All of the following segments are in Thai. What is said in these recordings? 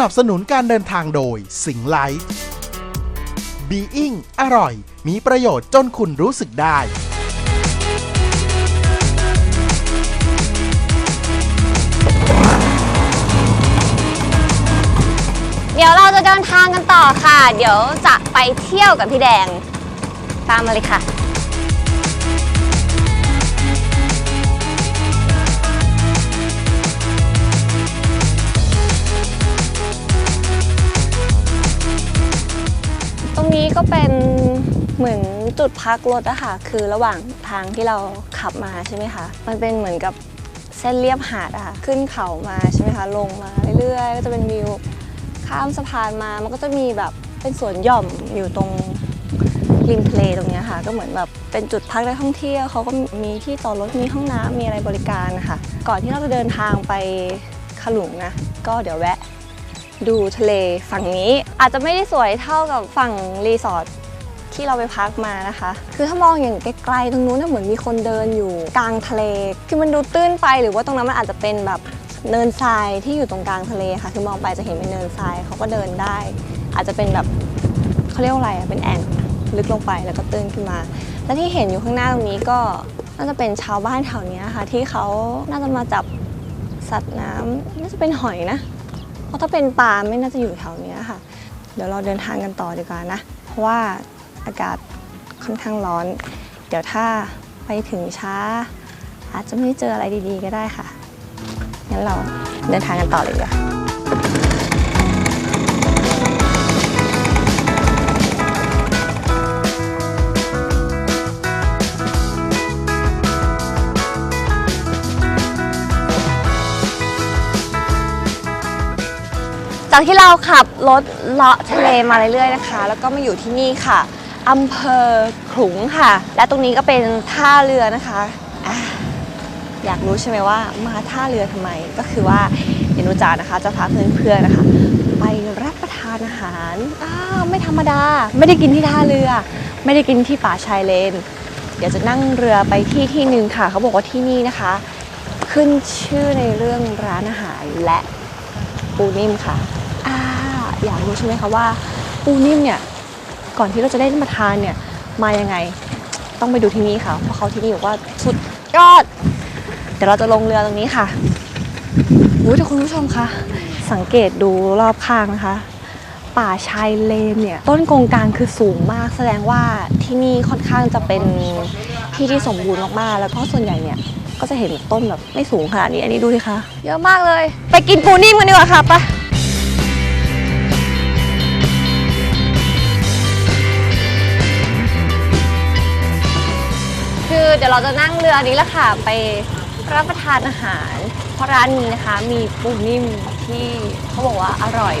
นับสนุนการเดินทางโดยสิงไลท์บีอิงอร่อย มีประโยชน์จนคุณรู้สึกได้ เดี๋ยวเราจะเดินทางกันต่อค่ะ เดี๋ยวจะไปเที่ยวกับพี่แดง ตามมาเลยค่ะ เหมือนจุดพักรถอะค่ะ คือระหว่างทางที่เราขับมาใช่ไหมคะ มันเป็นเหมือนกับเส้นเลียบหาดอะค่ะ ขึ้นเขามาใช่ไหมคะ ลงมาเรื่อยๆ ก็จะเป็นวิว ข้ามสะพานมา มันก็จะมีแบบเป็นสวนหย่อมอยู่ตรงริมทะเลตรงนี้ค่ะ ก็เหมือนแบบเป็นจุดพักนักท่องเที่ยวเขาก็มีที่จอดรถ มีห้องน้ำมีอะไรบริการนะคะก่อนที่เราจะเดินทางไปขลุงนะ ก็เดี๋ยวแวะดูทะเลฝั่งนี้อาจจะไม่ได้สวยเท่ากับฝั่งรีสอร์ท ที่เราไปพักมานะคะ คือถ้ามองอย่างไกลๆตรงนู้นน่ะเหมือนมีคนเดินอยู่กลางทะเล คือมันดูตื้นไปหรือว่าตรงนั้นมันอาจจะเป็นแบบเนินทรายที่อยู่ตรงกลางทะเลค่ะ คือมองไปจะเห็นเป็นเนินทรายเขาก็เดินได้ อาจจะเป็นแบบเขาเรียกว่าอะไรเป็นแอ่งลึกลงไปแล้วก็ตื้นขึ้นมา และที่เห็นอยู่ข้างหน้าตรงนี้ก็น่าจะเป็นชาวบ้านแถวนี้ค่ะ ที่เขาน่าจะมาจับสัตว์น้ำน่าจะเป็นหอยนะ เพราะถ้าเป็นปลาไม่น่าจะอยู่แถวนี้ค่ะ เดี๋ยวเราเดินทางกันต่อดีกว่านะ เพราะว่า อากาศค่อนข้างร้อน เดี๋ยวถ้าไปถึงช้า อาจจะไม่เจออะไรดีๆก็ได้ค่ะ งั้นเราเดินทางกันต่อเลยดีกว่าจากที่เราขับรถเลาะทะเลมาเรื่อยๆนะคะ แล้วก็มาอยู่ที่นี่ค่ะ อำเภอขลุงค่ะ และตรงนี้ก็เป็นท่าเรือนะคะอะอยากรู้ใช่ไหมว่ามาท่าเรือทำไม ก็คือว่าเดี๋ยวนุจานะคะ จะพาเพื่อนๆนะคะ ไปรับประทานอาหารอ้าไม่ธรรมดา ไม่ได้กินที่ท่าเรือ ไม่ได้กินที่ป่าชายเลน เดี๋ยวจะนั่งเรือไปที่ที่หนึ่งค่ะ เขาบอกว่าที่นี่นะคะ ขึ้นชื่อในเรื่องร้านอาหารและปูนิ่มค่ะอ่าอยากรู้ใช่ไหมคะว่าปูนิ่มเนี่ย ก่อนที่เราจะได้มาทานเนี่ยมายังไงต้องไปดูที่นี่ค่ะ เพราะเขาที่นี่บอกว่าสุดยอด เดี๋ยวเราจะลงเรือตรงนี้ค่ะอุ้ยแต่คุณผู้ชมคะสังเกตดูรอบข้างนะคะ ป่าชายเลนเนี่ย ต้นกงกลางคือสูงมาก แสดงว่าที่นี่ค่อนข้างจะเป็นที่ที่สมบูรณ์มากๆ แล้วก็ส่วนใหญ่เนี่ยก็จะเห็นต้นแบบไม่สูงขนาดนี้ อันนี้ดูดิคะ เยอะมากเลย ไปกินปูนิ่มกันดีกว่าค่ะไป ดี๋ยวเราจะนั่งเรือนี้แหละค่ะไปรับประทานอาหาร เพราะร้านนี้นะคะ มีปูนิ่มที่เขาบอกว่าอร่อย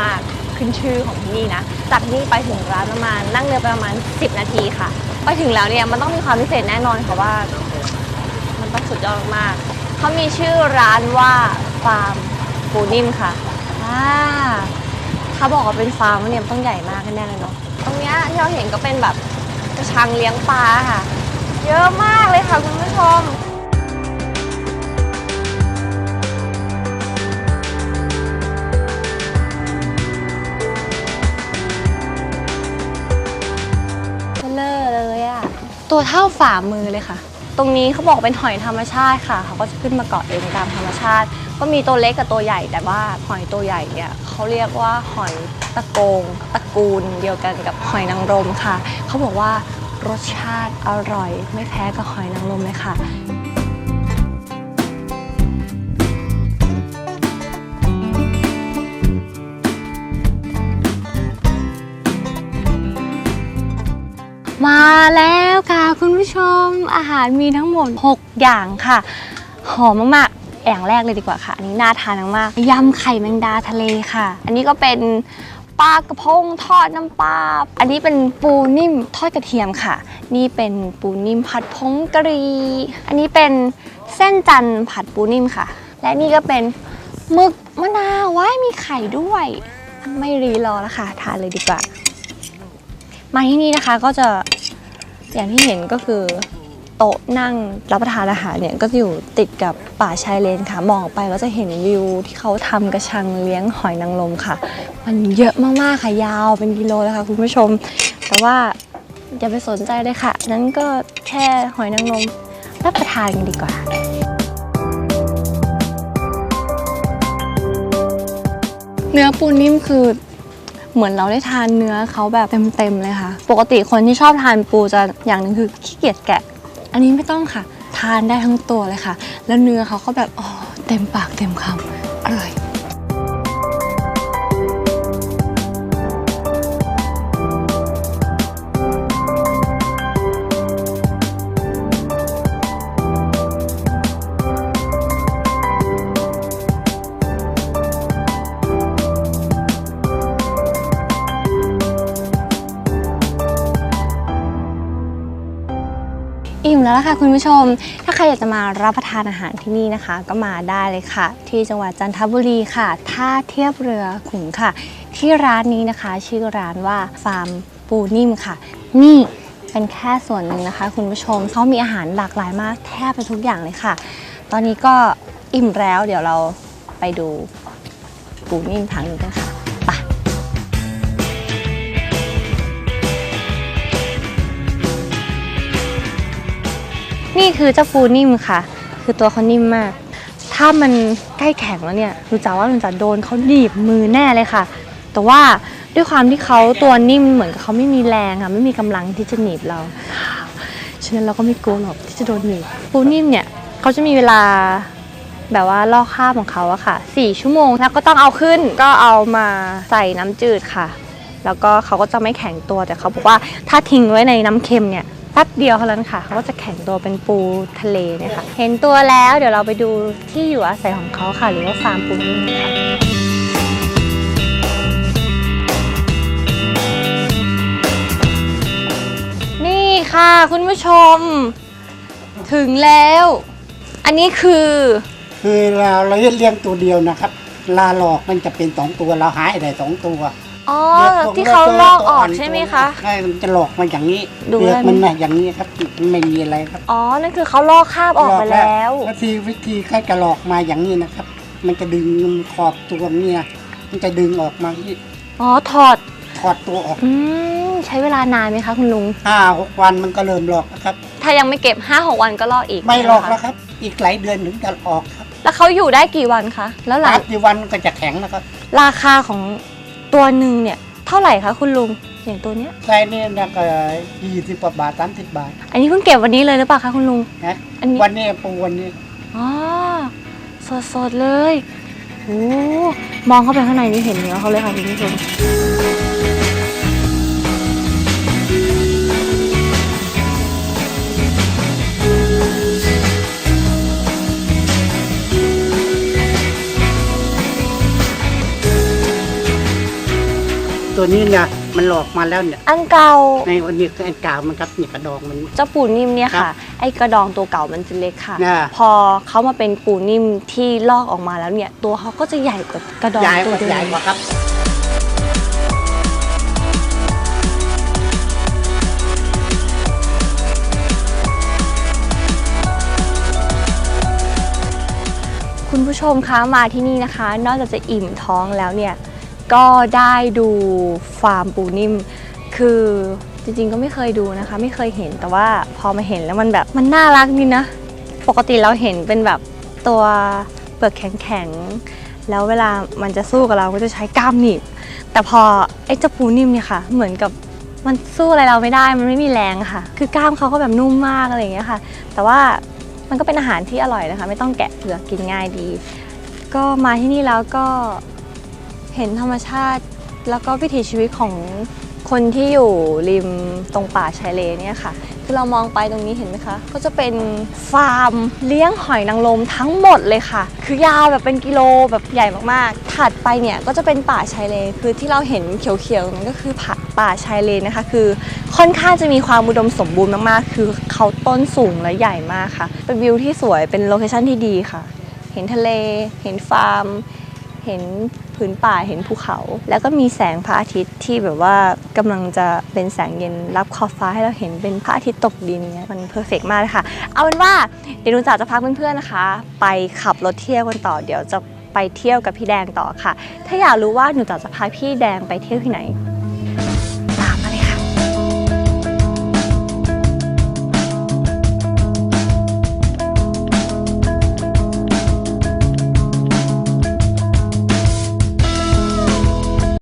มากขึ้นชื่อของที่นี่นะ จากที่นี่ไปถึงร้านประมาณนั่งเรือไปประมาณ 10 นาทีค่ะ ไปถึงแล้วเนี่ยมันต้องมีความพิเศษแน่นอนค่ะว่า มันต้องสุดยอดมากเขามีชื่อร้านว่าฟาร์มปูนิ่มค่ะอ่าถ้าบอกว่าเป็นฟาร์มเนี่ยต้องใหญ่มากแน่เลยเนาะตรงเนี้ยที่เราเห็นก็เป็นแบบกระชังเลี้ยงปลาค่ะ เยอะมากเลยค่ะคุณผู้ชม เบลอเลยอะตัวเท่าฝ่ามือเลยค่ะ ตรงนี้เขาบอกเป็นหอยธรรมชาติค่ะเขาก็จะขึ้นมาเกาะเองตามธรรมชาติ ก็มีตัวเล็กกับตัวใหญ่แต่ว่าหอยตัวใหญ่เนี่ยเขาเรียกว่าหอยตะโกงตระกูลเดียวกันกับหอยนางรมค่ะเขาบอกว่า รสชาติอร่อย ไม่แพ้กับหอยนางรมเลยค่ะ มาแล้วค่ะคุณผู้ชมอาหารมีทั้งหมด 6 อย่างค่ะ หอมมากๆอย่างแรกเลยดีกว่าค่ะ อันนี้น่าทานมากๆยำไข่แมงดาทะเลค่ะ อันนี้ก็เป็น ปลากระพงทอดน้ำปลา อันนี้เป็นปูนิ่มทอดกระเทียมค่ะ นี่เป็นปูนิ่มผัดผงกะหรี่ อันนี้เป็นเส้นจันทร์ผัดปูนิ่มค่ะ และนี่ก็เป็นหมึกมะนาวว้ายมีไข่ด้วย ไม่รีรอแล้วค่ะ ทานเลยดีกว่า มาที่นี่นะคะก็จะอย่างที่เห็นก็คือ โต๊ะนั่งรับประทานอาหารเนี่ยก็อยู่ติดกับป่าชายเลนค่ะ มองออกไปก็จะเห็นวิวที่เขาทำกระชังเลี้ยงหอยนางรมค่ะ มันเยอะมากๆค่ะยาวเป็นกิโลเลยค่ะคุณผู้ชม แต่ว่าอย่าไปสนใจเลยค่ะ นั้นก็แค่หอยนางรมรับประทานกันดีกว่าเนื้อปูนิ่มคือเหมือนเราได้ทานเนื้อเขาแบบเต็มๆเลยค่ะ ปกติคนที่ชอบทานปูจะอย่างหนึ่งคือขี้เกียจแกะ อันนี้ไม่ต้องค่ะ ทานได้ทั้งตัวเลยค่ะ แล้วเนื้อเขาก็แบบอ๋อเต็มปากเต็มคำอร่อย แล้วล่ะค่ะคุณผู้ชม ถ้าใครอยากจะมารับประทานอาหารที่นี่นะคะ ก็มาได้เลยค่ะ ที่จังหวัดจันทบุรีค่ะท่าเทียบเรือขุงค่ะ ที่ร้านนี้นะคะ ชื่อร้านว่าฟาร์มปูนิ่มค่ะ นี่เป็นแค่ส่วนหนึ่งนะคะ คุณผู้ชมเขามีอาหารหลากหลายมากแทบจะทุกอย่างเลยค่ะ ตอนนี้ก็อิ่มแล้วเดี๋ยวเราไปดูปูนิ่มทางนี้กันค่ะ นี่คือเจ้าปูนิ่มค่ะ คือตัวเขานิ่มมาก ถ้ามันใกล้แข็งแล้วเนี่ยรู้จักว่ามันจะโดนเขาหนีบมือแน่เลยค่ะ แต่ว่าด้วยความที่เขาตัวนิ่มเหมือนกับเขาไม่มีแรงค่ะไม่มีกำลังที่จะหนีบเรา ฉะนั้นเราก็ไม่กลัวหรอกที่จะโดนหนีบปูนิ่มเนี่ยเขาจะมีเวลาแบบว่าลอกคราบของเขาอะค่ะสี่ชั่วโมงแล้วก็ต้องเอาขึ้นก็เอามาใส่น้ำจืดค่ะ แล้วก็เขาก็จะไม่แข็งตัวแต่เขาบอกว่าถ้าทิ้งไว้ในน้ำเค็มเนี่ย แป๊บเดียวเท่านั้นค่ะเขาก็จะแข็งตัวเป็นปูทะเลเนี่ยค่ะ เห็นตัวแล้วเดี๋ยวเราไปดูที่อยู่อาศัยของเขาค่ะ หรือว่าฟาร์มปูนิ่มค่ะนี่ค่ะคุณผู้ชม ถึงแล้ว อันนี้คือคือเราเราเลี้ยงตัวเดียวนะครับ ลาหลอกมันจะเป็นสองตัวเราหายได้สองตัว อ๋อลือที่เขาลอกออกตัวใช่ไหมคะใช่มันจะหลอกมาอย่างนี้ดูเปลือกได้ไหมมันมาอย่างนี้ครับไม่มีอะไรครับ อ๋อ นั่นคือเขาลอกคราบออกไปแล้ววิธีวิธีใกล้จะหลอกมาอย่างนี้นะครับ มันจะดึงขอบตัวเนี่ยมันจะดึงออกมาที่อ๋อถอดถอดตัวออกอืมใช้เวลานานไหมคะคุณลุงห้าหกวันมันก็เริ่มหลอกนะครับ ถ้ายังไม่เก็บ5 6วันก็ลอกอีก ไม่หลอกใช่แล้วไหมคคะรับ อีกหลายเดือนถึงจะออกครับ แล้วเขาอยู่ได้กี่วันคะ แล้วหลัสามงสี่วันก็จะแข็งนะครับ ราคาของ ตัวหนึ่งเนี่ยเท่าไหร่คะคุณลุงอย่างตัวเนี้ยไส้นี่นะก็ยี่สิบกว่าบาทสามสิบบาท อันนี้เพิ่งเก็บวันนี้เลยหรือเปล่าคะคุณลุงนะอันนี้วันนี้ปูวันนี้อ๋อสดๆเลยโอ้มองเข้าไปข้างในนี่เห็นเนื้อเขาเลยค่ะคุณผู้ชม ตัวนี้เนี่ยมันหลอกมาแล้วเนี่ยอันเก่าในวันนี้คืออันกาวมันครับนี่กระดองมัน เจ้าปูนิ่มเนี่ยครัค่ะบไอ้กระดองตัวเก่ามันจะเล็กค่ะน่ะพอเขามาเป็นปูนิ่มที่ลอกออกมาแล้วเนี่ย ตัวเขาก็จะใหญ่กว่ากระดองใหญ่กตัวว่าเดิใหญ่มกว่าครับ คุณผู้ชมคะมาที่นี่นะคะ นอกจากจะอิ่มท้องแล้วเนี่ย ก็ได้ดูฟาร์มปูนิ่ม คือจริงๆก็ไม่เคยดูนะคะ ไม่เคยเห็นแต่ว่าพอมาเห็นแล้วมันแบบมันน่ารักดีนะ ปกติเราเห็นเป็นแบบตัวเปลือกแข็งๆ แล้วเวลามันจะสู้กับเราก็จะใช้กล้ามหนีบแต่พอไอ้เจ้าปูนิ่มเนี่ยค่ะ เหมือนกับมันสู้อะไรเราไม่ได้มันไม่มีแรงค่ะ คือกล้ามเขาก็แบบนุ่มมากอะไรอย่างเงี้ยค่ะ แต่ว่ามันก็เป็นอาหารที่อร่อยนะคะ ไม่ต้องแกะเปลือกกินง่ายดี ก็มาที่นี่แล้วก็ เห็นธรรมชาติแล้วก็วิถีชีวิตของคนที่อยู่ริมตรงป่าชายเลนเนี่ยค่ะ คือเรามองไปตรงนี้เห็นไหมคะ ก็จะเป็นฟาร์มเลี้ยงหอยนางรมทั้งหมดเลยค่ะ คือยาวแบบเป็นกิโลแบบใหญ่มากๆ ถัดไปเนี่ยก็จะเป็นป่าชายเลน คือที่เราเห็นเขียวๆนั้นก็คือป่าป่าชายเลนนะคะ คือค่อนข้างจะมีความอุดมสมบูรณ์มากๆ คือเขาต้นสูงและใหญ่มากค่ะ เป็นวิวที่สวย เป็นโลเคชั่นที่ดีค่ะ เห็นทะเล เห็นฟาร์ม เห็น พื้นป่าเห็นภูเขา แล้วก็มีแสงพระอาทิตย์ที่แบบว่ากำลังจะเป็นแสงเย็นรับขอบฟ้าให้เราเห็นเป็นพระอาทิตย์ตกดินเนี่ยมันเพอร์เฟกมากเลยค่ะ เอาเป็นว่าเดี๋ยวหนูจ๋าจะพาเพื่อนๆนะคะ ไปขับรถเที่ยวกันต่อเดี๋ยวจะไปเที่ยวกับพี่แดงต่อค่ะ ถ้าอยากรู้ว่าหนูจ๋าจะพาพี่แดงไปเที่ยวที่ไหน